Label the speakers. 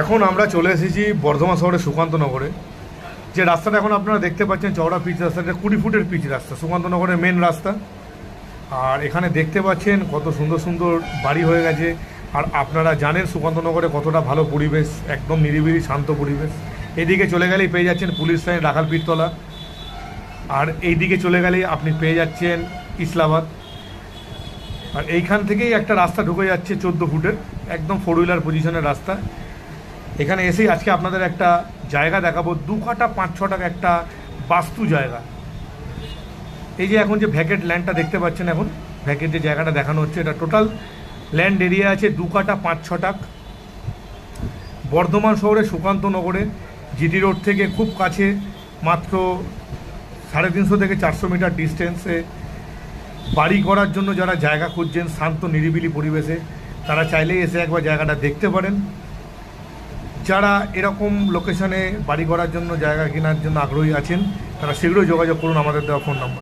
Speaker 1: এখন আমরা চলে এসেছি বর্ধমান শহরের সুকান্তনগরে যে রাস্তাটা এখন আপনারা দেখতে পাচ্ছেন, চওড়া পিচ রাস্তাটা কুড়ি ফুটের পিচ রাস্তা সুকান্তনগরের মেন রাস্তা। আর এখানে দেখতে পাচ্ছেন কত সুন্দর সুন্দর বাড়ি হয়ে গেছে। আর আপনারা জানেন সুকান্তনগরে কতটা ভালো পরিবেশ, একদম নিরিবিলি, শান্ত পরিবেশ। এদিকে চলে গেলেই পেয়ে যাচ্ছেন পুলিশ লাইন, রাখাল পীরতলা। আর এইদিকে চলে গেলেই আপনি পেয়ে যাচ্ছেন ইসলাবাদ আর এইখান থেকেই একটা রাস্তা ঢুকে যাচ্ছে চোদ্দ ফুটের, একদম ফোর হুইলার পজিশনের রাস্তা। এখানে এসেই আজকে আপনাদের একটা জায়গা দেখাবো। দু কাটা পাঁচ ছ একটা বাস্তু জায়গা। এই যে এখন যে ভ্যাকেট ল্যান্ডটা দেখতে পাচ্ছেন এখন ভ্যাকেট যে জায়গাটা দেখানো হচ্ছে, এটা টোটাল ল্যান্ড এরিয়া আছে দু কাটা পাঁচ ছ টাক। বর্ধমান শহরে সুকান্ত নগরে, জিটি রোড থেকে খুব কাছে, মাত্র সাড়ে তিনশো থেকে চারশো মিটার ডিস্টেন্সে বাড়ি করার জন্য যারা জায়গা খুঁজছেন, শান্ত নিরিবিলি পরিবেশে, তারা চাইলেই এসে একবার জায়গাটা দেখতে পারেন। যারা এরকম লোকেশনে বাড়ি করার জন্য, জায়গা কেনার জন্য আগ্রহী আছেন, তারা শীঘ্রই যোগাযোগ করুন আমাদের দেওয়া ফোন নম্বর